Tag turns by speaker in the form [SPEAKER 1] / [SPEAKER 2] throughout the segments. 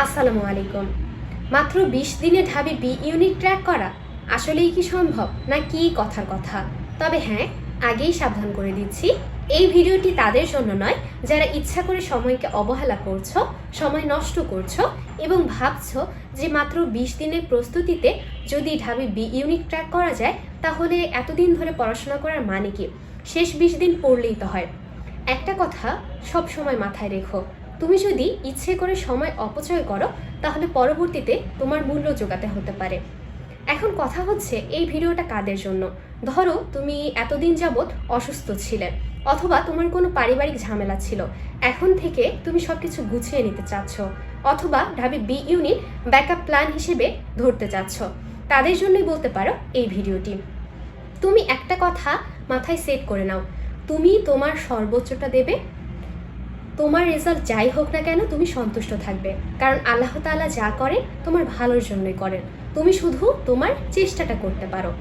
[SPEAKER 1] আসসালামু আলাইকুম। মাত্র বিশ দিনে ঢাবি বি ইউনিট ট্র্যাক করা আসলেই কি সম্ভব, না কি কথার কথা? তবে হ্যাঁ আগেই সাবধান করে দিচ্ছি, এই ভিডিওটি তাদের জন্য নয়, যারা ইচ্ছা করে সময়কে অবহেলা করছ, সময় নষ্ট করছ এবং ভাবছ যে মাত্র বিশ দিনের প্রস্তুতিতে যদি ঢাবি বি ইউনিট ট্র্যাক করা যায়, তাহলে এতদিন ধরে পড়াশোনা করার মানে কি? শেষ বিশ দিন পড়লেই তো হয়। একটা কথা সব সময় মাথায় রেখো তুমি যদি ইচ্ছে করে সময় অপচয় করো, তাহলে পরবর্তীতে তোমার মূল্য যোগাতে হতে পারে। এখন কথা হচ্ছে, এই ভিডিওটা কাদের জন্য? ধরো, তুমি এতদিন যাবৎ অসুস্থ ছিলে, অথবা তোমার কোনো পারিবারিক ঝামেলা ছিল। এখন থেকে তুমি সব কিছু গুছিয়ে নিতে চাচ্ছ, অথবা ঢাবি বি ইউনিট ব্যাকআপ প্ল্যান হিসেবে ধরতে চাচ্ছ। তাদের জন্যই বলতে পারো এই ভিডিওটি। তুমি একটা কথা মাথায় সেট করে নাও। তুমি তোমার সর্বোচ্চটা দেবে তোমার রেজাল্ট যাই হোক না কেন, তুমি সন্তুষ্ট থাকবে। কারণ আল্লাহ তালা যা করে তোমার ভালোর জন্যই করেন। তুমি শুধু তোমার চেষ্টাটা করতে পারো।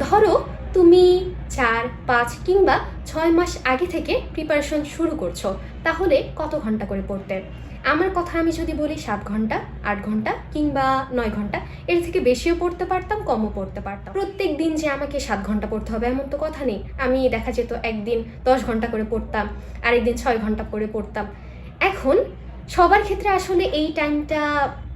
[SPEAKER 1] ধরো, তুমি চার, পাঁচ কিংবা ছয় মাস আগে থেকে প্রিপারেশন শুরু করছ, তাহলে কত ঘণ্টা করে পড়তে? আমার কথা আমি যদি বলি সাত ঘণ্টা, আট ঘণ্টা কিংবা নয় ঘণ্টা, এর থেকে বেশিও পড়তে পারতাম, কমও পড়তে পারতাম। প্রত্যেক দিন যে আমাকে সাত ঘণ্টা পড়তে হবে এমন তো কথা নেই। আমি দেখা যেত একদিন দশ ঘণ্টা করে পড়তাম, আরেকদিন ছয় ঘণ্টা করে পড়তাম। এখন সবার ক্ষেত্রে আসলে এই টাইমটা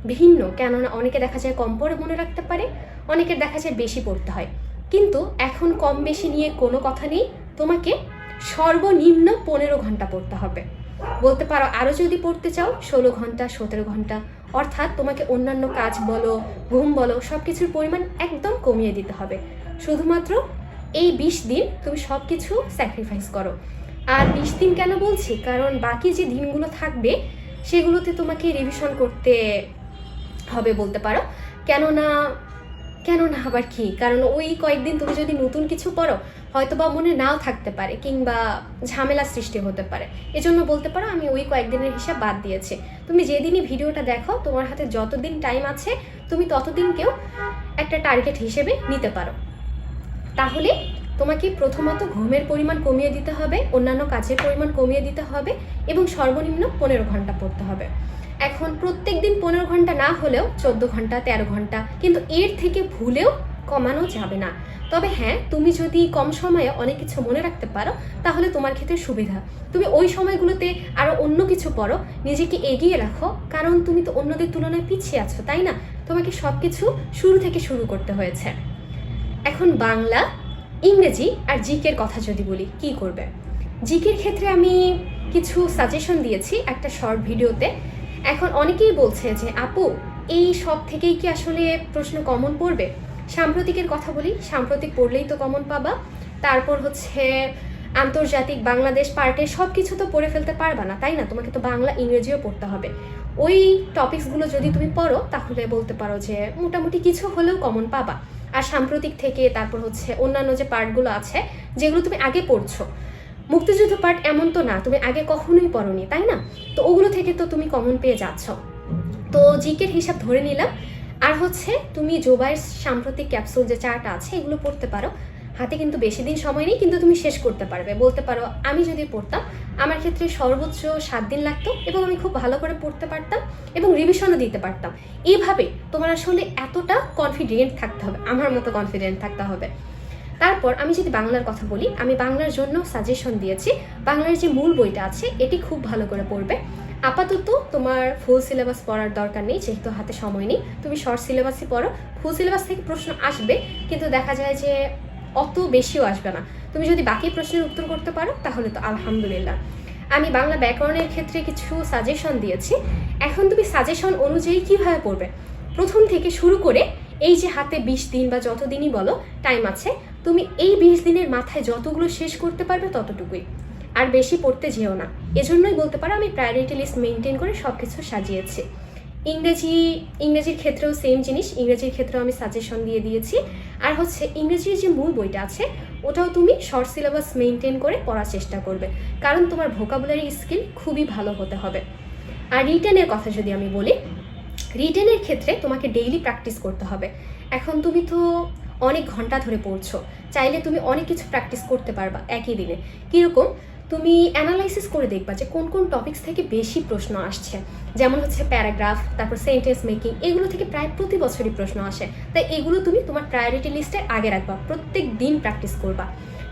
[SPEAKER 1] ভিন্ন, কেননা অনেকে দেখা যায় কম পড়ে মনে রাখতে পারে, অনেকের দেখা যায় বেশি পড়তে হয়। কিন্তু এখন কম বেশি নিয়ে কোনো কথা নেই, তোমাকে সর্বনিম্ন পনেরো ঘণ্টা পড়তে হবে। বলতে পারো আরও যদি পড়তে চাও, ষোলো ঘণ্টা, সতেরো ঘণ্টা, অর্থাৎ তোমাকে অন্যান্য কাজ বলো, ঘুম বলো সব কিছুর পরিমাণ একদম কমিয়ে দিতে হবে। শুধুমাত্র এই বিশ দিন তুমি সব কিছু স্যাক্রিফাইস করো। আর বিশ দিন কেন বলছি? কারণ বাকি যে দিনগুলো থাকবে, সেগুলোতে তোমাকে রিভিশন করতে হবে বলতে পারো। কেননা কেন না আবার কি? কারণ ওই কয়েকদিন তুমি যদি নতুন কিছু পড়ো হয়তো বা মনে নাও থাকতে পারে কিংবা ঝামেলা সৃষ্টি হতে পারে। এজন্য বলতে পারো আমি ওই কয়েকদিনের হিসাব বাদ দিয়েছি। তুমি যেদিনই ভিডিওটা দেখো, তোমার হাতে যতদিন টাইম আছে, তুমি ততদিনকেও একটা টার্গেট হিসেবে নিতে পারো। তাহলে তোমাকে প্রথমত ঘুমের পরিমাণ কমিয়ে দিতে হবে, অন্যান্য কাজের পরিমাণ কমিয়ে দিতে হবে এবং সর্বনিম্ন পনেরো ঘণ্টা পড়তে হবে। এখন প্রত্যেক দিন পনেরো ঘণ্টা না হলেও চোদ্দ ঘণ্টা, তেরো ঘণ্টা, কিন্তু এর থেকে ভুলেও কমানো যাবে না। তবে হ্যাঁ তুমি যদি কম সময়ে অনেক কিছু মনে রাখতে পারো, তাহলে তোমার ক্ষেত্রে সুবিধা। তুমি ওই সময়গুলোতে আরও অন্য কিছু পড়ো, নিজেকে এগিয়ে রাখো, কারণ তুমি তো অন্যদের তুলনায় পিছিয়ে আছো, তাই না? তোমাকে সব কিছু শুরু থেকে শুরু করতে হয়েছে। এখন বাংলা, ইংরেজি আর জিকের কথা যদি বলি, কি করবে? জিকের ক্ষেত্রে আমি কিছু সাজেশন দিয়েছি একটা শর্ট ভিডিওতে এখন অনেকেই বলছে যে, আপু, এই সব থেকেই কি আসলে প্রশ্ন কমন পড়বে? সাম্প্রতিকের কথা বলি, সাম্প্রতিক পড়লেই তো কমন পাবা। তারপর হচ্ছে, আন্তর্জাতিক বাংলাদেশ পার্টে সব কিছু তো পড়ে ফেলতে পারবা না, তাই না? তোমাকে তো বাংলা, ইংরেজিও পড়তে হবে। ওই টপিকসগুলো যদি তুমি পড়ো, তাহলে বলতে পারো যে মোটামুটি কিছু হলেও কমন পাবা। আর সাম্প্রতিক থেকে তারপর হচ্ছে অন্যান্য যে পার্টগুলো আছে, যেগুলো তুমি আগে পড়ছো। মুক্তিযুদ্ধ পার্ট এমন তো না, তুমি আগে কখনোই পড়নি, তাই না? তো ওগুলো থেকে তো তুমি কমন পেয়ে যাচ্ছ। তো জিকের হিসাব ধরে নিলাম আর হচ্ছে, তুমি জোবাইয়ের সাম্প্রতিক ক্যাপসুল যে চাটা আছে, এগুলো পড়তে পারো। হাতে কিন্তু বেশি দিন সময় নেই, কিন্তু তুমি শেষ করতে পারবে। বলতে পারো, আমি যদি পড়তাম, আমার ক্ষেত্রে সর্বোচ্চ সাত দিন লাগতো এবং আমি খুব ভালো করে পড়তে পারতাম এবং রিভিশনও দিতে পারতাম। এইভাবে তোমার আসলে এতটা কনফিডেন্ট থাকতে হবে, আমার মতো কনফিডেন্ট থাকতে হবে। তারপর আমি যদি বাংলার কথা বলি, আমি বাংলার জন্য সাজেশন দিয়েছি। বাংলার যে মূল বইটা আছে, এটি খুব ভালো করে পড়বে। আপাতত তোমার ফুল সিলেবাস পড়ার দরকার নেই, যেহেতু হাতে সময় নেই। তুমি শর্ট সিলেবাসই পড়ো। ফুল সিলেবাস থেকে প্রশ্ন আসবে, কিন্তু দেখা যায় যে অত বেশিও আসবে না। তুমি যদি বাকি প্রশ্নের উত্তর করতে পারো, তাহলে তো আলহামদুলিল্লাহ। আমি বাংলা ব্যাকরণের ক্ষেত্রে কিছু সাজেশন দিয়েছি। এখন তুমি সাজেশন অনুযায়ী কীভাবে পড়বে? প্রথম থেকে শুরু করে এই যে হাতে বিশ দিন বা যত দিনই বলো টাইম আছে, তুমি এই বিশ দিনের মাথায় যতগুলো শেষ করতে পারবে ততটুকুই। আর বেশি পড়তে যেও না। এজন্যই বলতে পারো আমি প্রায়োরিটি লিস্ট মেনটেন করে সব কিছু সাজিয়েছি। ইংরেজি, ইংরেজির ক্ষেত্রেও সেম জিনিস, ইংরেজির ক্ষেত্রেও আমি সাজেশন দিয়ে দিয়েছি। আর হচ্ছে ইংরেজির যে মূল বইটা আছে, ওটাও তুমি শর্ট সিলেবাস মেনটেন করে পড়ার চেষ্টা করবে। কারণ তোমার ভোকাবুলারি স্কিল খুবই ভালো হতে হবে। আর রিটেনের কথা যদি আমি বলি রিটেনের ক্ষেত্রে তোমাকে ডেইলি প্র্যাকটিস করতে হবে। এখন তুমি তো অনেক ঘণ্টা ধরে পড়ছো, চাইলে তুমি অনেক কিছু প্র্যাকটিস করতে পারবা একই দিনে। কীরকম? তুমি অ্যানালাইসিস করে দেখবা যে কোন কোন টপিকস থেকে বেশি প্রশ্ন আসছে। যেমন হচ্ছে প্যারাগ্রাফ তারপর সেন্টেন্স মেকিং এগুলো থেকে প্রায় প্রতি বছরই প্রশ্ন আসে। তাই এগুলো তুমি তোমার প্রায়োরিটি লিস্টে আগে রাখবা, প্রত্যেক দিন প্র্যাকটিস করবা।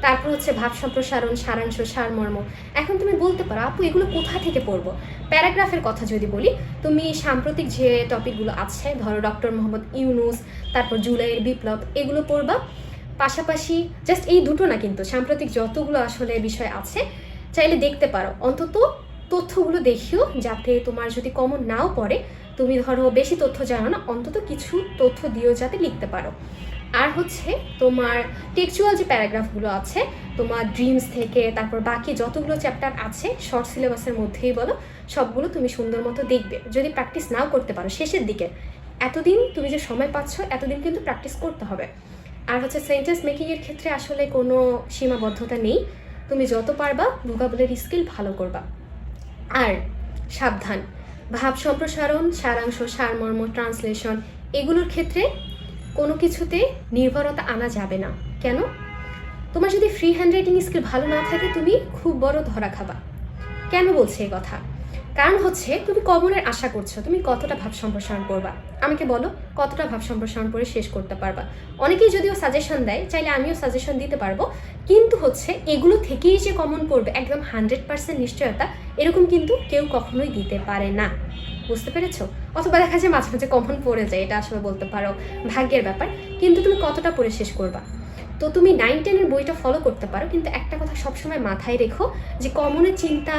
[SPEAKER 1] তারপর হচ্ছে ভাব সম্প্রসারণ, সারাংশ, সারমর্ম। এখন তুমি বলতে পারো, আপু, এগুলো কোথা থেকে পড়ব? প্যারাগ্রাফের কথা যদি বলি, তুমি সাম্প্রতিক যে টপিকগুলো আছে, ধরো ডক্টর মোহাম্মদ ইউনুস, তারপর জুলাইয়ের বিপ্লব, এগুলো পড়বা। পাশাপাশি জাস্ট এই দুটো না কিন্তু, সাম্প্রতিক যতগুলো আসলে বিষয় আছে চাইলে দেখতে পারো। অন্তত তথ্যগুলো দেখিও, যাতে তোমার যদি কমন নাও পড়ে, তুমি ধরো বেশি তথ্য জানো না, অন্তত কিছু তথ্য দিয়েও যাতে লিখতে পারো। আর হচ্ছে তোমার টেকচুয়াল যে প্যারাগ্রাফগুলো আছে, তোমার ড্রিমস থেকে, তারপর বাকি যতগুলো চ্যাপ্টার আছে শর্ট সিলেবাসের মধ্যেই বলো, সবগুলো তুমি সুন্দর মতো দেখবে। যদি প্র্যাকটিস নাও করতে পারো শেষের দিকে। এতদিন তুমি যে সময় পাচ্ছ, এতদিন কিন্তু প্র্যাকটিস করতে হবে। আর হচ্ছে সেন্টেন্স মেকিংয়ের ক্ষেত্রে আসলে কোনো সীমাবদ্ধতা নেই। তুমি যত পারবা ভোকাবুলারি স্কিল ভালো করবা। আর সাবধান। ভাব সম্প্রসারণ, সারাংশ, সারমর্ম, ট্রান্সলেশন এগুলোর ক্ষেত্রে কোনো কিছুতে নির্ভরতা আনা যাবে না। কেন? তোমার যদি ফ্রি হ্যান্ড রাইটিং স্কিল ভালো না থাকে, তুমি খুব বড় ধরা খাবা। কেন বলছে এই কথা? কারণ হচ্ছে তুমি কমনের আশা করছ, তুমি কতটা ভাব সম্প্রসারণ করবা। আমাকে বলো, কতটা ভাব সম্প্রসারণ করে শেষ করতে পারবা? অনেকেই যদিও সাজেশন দেয়, চাইলে আমিও সাজেশন দিতে পারব কিন্তু হচ্ছে এগুলো থেকেই যে কমন করবে, একদম হান্ড্রেড পার্সেন্ট নিশ্চয়তা, এরকম কিন্তু কেউ কখনোই দিতে পারে না। বুঝতে পেরেছ? অথবা দেখা যায় মাঝে মাঝে কমন পড়ে যায়, এটা আসলে বলতে পারো, ভাগ্যের ব্যাপার। কিন্তু তুমি কতটা পড়ে শেষ করবা? তো তুমি নাইন টেনের বইটা ফলো করতে পারো, কিন্তু একটা কথা সবসময় মাথায় রেখো যে কমনের চিন্তা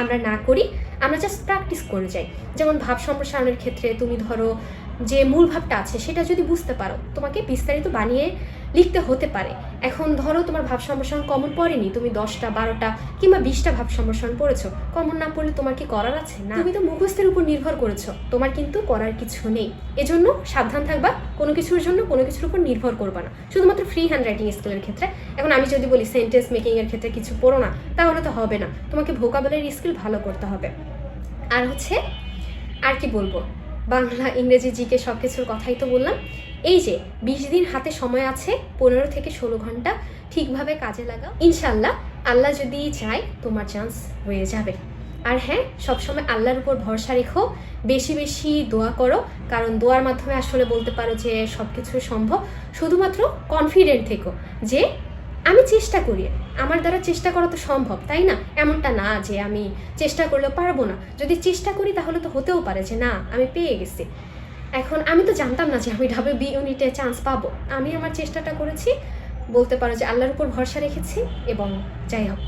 [SPEAKER 1] আমরা না করি, আমরা জাস্ট প্র্যাকটিস করে যাই। যেমন ভাব সম্প্রসারণের ক্ষেত্রে তুমি ধরো যে মূল ভাবটা আছে, সেটা যদি বুঝতে পারো, তোমাকে বিস্তারিত বানিয়ে লিখতে হতে পারে। এখন ধরো তোমার ভাব সম্প্রসারণ কমন পড়েনি, তুমি দশটা, বারোটা কিংবা বিশটা ভাব সম্প্রসারণ পড়েছো। কমন না পড়লে তোমার কি করার আছে? না। তুমি তো মুখস্থের উপর নির্ভর করেছ, তোমার কিন্তু করার কিছু নেই। এজন্য সাবধান থাকবা, কোনো কিছুর জন্য কোনো কিছুর উপর নির্ভর করবা না। শুধুমাত্র ফ্রি হ্যান্ড রাইটিং স্কিলের ক্ষেত্রে। এখন আমি যদি বলি সেন্টেন্স মেকিং এর ক্ষেত্রে কিছু পড়ো না, তাহলে তো হবে না। তোমাকে ভোকাবুলারি স্কিল ভালো করতে হবে। আর হচ্ছে, আর কি বলব? বাংলা, ইংরেজি, জিকে সব কিছুর কথাই তো বললাম। এই যে, বিশ দিন হাতে সময় আছে, পনেরো থেকে ষোলো ঘণ্টা ঠিকভাবে কাজে লাগাও। ইনশাল্লাহ আল্লাহ যদি চায়, তোমার চান্স হয়ে যাবে। আর হ্যাঁ সবসময় আল্লাহর উপর ভরসা রেখো, বেশি বেশি দোয়া করো, কারণ দোয়ার মাধ্যমে আসলে বলতে পারো যে সব কিছু সম্ভব। শুধুমাত্র কনফিডেন্ট থেকো যে, আমি চেষ্টা করি। আমার দ্বারা চেষ্টা করা তো সম্ভব, তাই না? এমনটা না যে আমি চেষ্টা করলেও পারব না। যদি চেষ্টা করি তাহলে তো হতেও পারে যে না, আমি পেয়ে গেছি। এখন আমি তো জানতাম না যে আমি ঢাবে বি ইউনিটে চান্স পাবো। আমি আমার চেষ্টাটা করেছি, বলতে পারো যে আল্লাহর উপর ভরসা রেখেছি এবং যাই হোক।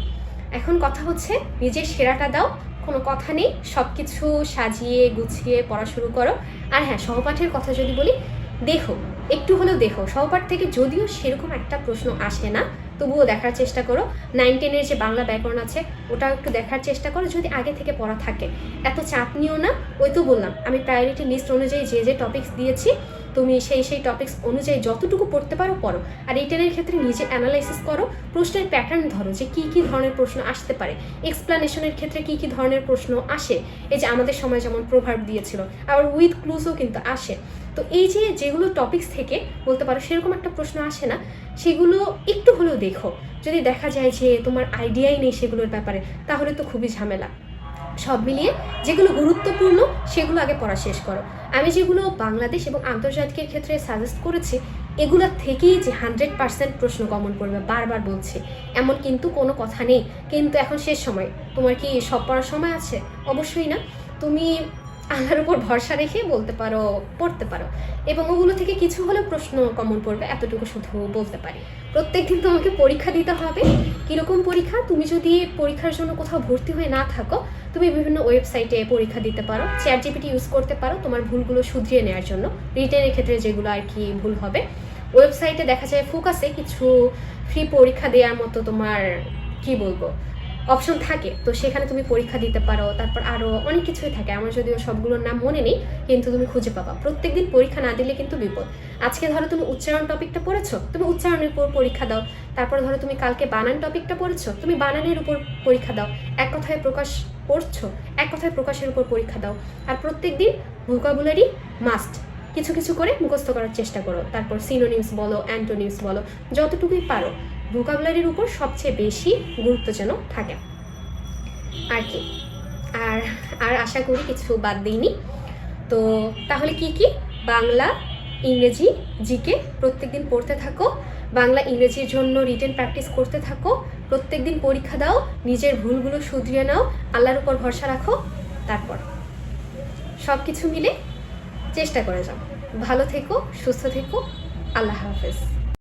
[SPEAKER 1] এখন কথা হচ্ছে, নিজের সেরাটা দাও, কোনো কথা নেই সব কিছু সাজিয়ে গুছিয়ে পড়া শুরু করো। আর হ্যাঁ সহপাঠের কথা যদি বলি, দেখো, একটু হলেও দেখো, সহপাঠ থেকে যদিও সেরকম একটা প্রশ্ন আসে না তবুও দেখার চেষ্টা করো। নাইন টেনের যে বাংলা ব্যাকরণ আছে ওটাও একটু দেখার চেষ্টা করো, যদি আগে থেকে পড়া থাকে। এত চাপ নিও না, ওই তো বললাম, আমি প্রায়োরিটি লিস্ট অনুযায়ী যে যে টপিকস দিয়েছি, তুমি সেই সেই টপিক্স অনুযায়ী যতটুকু পড়তে পারো, পড়ো। আর টেনের ক্ষেত্রে নিজে অ্যানালাইসিস করো, প্রশ্নের প্যাটার্ন ধরো, যে কী কী ধরনের প্রশ্ন আসতে পারে। এক্সপ্লানেশনের ক্ষেত্রে কী কী ধরনের প্রশ্ন আসে? এই যে আমাদের সময় যেমন প্রভাব দিয়েছিল, আবার উইথ ক্লুজও কিন্তু আসে। তো এই যে যেগুলো টপিকস থেকে বলতে পারো সেরকম একটা প্রশ্ন আসে না, সেগুলো একটু হলেও দেখো। যদি দেখা যায় যে তোমার আইডিয়াই নেই সেগুলোর ব্যাপারে, তাহলে তো খুবই ঝামেলা। সব মিলিয়ে যেগুলো গুরুত্বপূর্ণ, সেগুলো আগে পড়া শেষ করো। আমি যেগুলো বাংলাদেশ এবং আন্তর্জাতিকের ক্ষেত্রে সাজেস্ট করেছি, এগুলো থেকেই যে হান্ড্রেড পার্সেন্ট প্রশ্ন কমন পড়বে বারবার বলছি। এমন কিন্তু কোনো কথা নেই। কিন্তু এখন শেষ সময়। তোমার কি সব পড়ার সময় আছে? অবশ্যই না। তুমি আল্লাহর উপর ভরসা রেখে বলতে পারো, পড়তে পারো। এবং ওগুলো থেকে কিছু হলেও প্রশ্ন কমন পড়বে, এতটুকু শুধু বলতে পারি। প্রত্যেক দিন তোমাকে পরীক্ষা দিতে হবে। কীরকম পরীক্ষা? তুমি যদি পরীক্ষার জন্য কোথাও ভর্তি হয়ে না থাকো, তুমি বিভিন্ন ওয়েবসাইটে পরীক্ষা দিতে পারো চ্যাট জিপিটি ইউজ করতে পারো তোমার ভুলগুলো শুধরিয়ে নেওয়ার জন্য। রিটেনের ক্ষেত্রে যেগুলো আর কি ভুল হবে। ওয়েবসাইটে দেখা যায় ফোকাসে কিছু ফ্রি পরীক্ষা দেওয়ার মতো তোমার, কি বলব? অপশন থাকে, তো সেখানে তুমি পরীক্ষা দিতে পারো, তারপর আরও অনেক কিছুই থাকে। আমার যদিও সবগুলোর নাম মনে নেই, কিন্তু তুমি খুঁজে পাবা। প্রত্যেকদিন পরীক্ষা না দিলে কিন্তু বিপদ। আজকে ধরো তুমি উচ্চারণ টপিকটা পড়েছো, তুমি উচ্চারণের উপর পরীক্ষা দাও। তারপর ধরো তুমি কালকে বানান টপিকটা পড়েছো, তুমি বানানের উপর পরীক্ষা দাও। এক কথায় প্রকাশ পড়ছো এক কথায় প্রকাশের উপর পরীক্ষা দাও। আর প্রত্যেক দিন ভোকাবুলারি মাস্ট কিছু কিছু করে মুখস্থ করার চেষ্টা করো। তারপর সিনোনিমস বলো অ্যান্টোনিমস বলো, যতটুকুই পারো। ভোকাবুলারির উপর সবচেয়ে বেশি গুরুত্ব যেন থাকে। আর কি? আর আর আশা করি কিছু বাদ দিইনি। তো তাহলে কি কি? বাংলা, ইংরেজি, জিকে প্রত্যেকদিন পড়তে থাকো। বাংলা, ইংরেজির জন্য রিটেন প্র্যাকটিস করতে থাকো। প্রত্যেকদিন পরীক্ষা দাও, নিজের ভুলগুলো শুধরিয়ে নাও, আল্লাহর উপর ভরসা রাখো, তারপর। সব কিছু মিলে চেষ্টা করে যাও। ভালো থেকো, সুস্থ থেকো। আল্লাহ হাফেজ।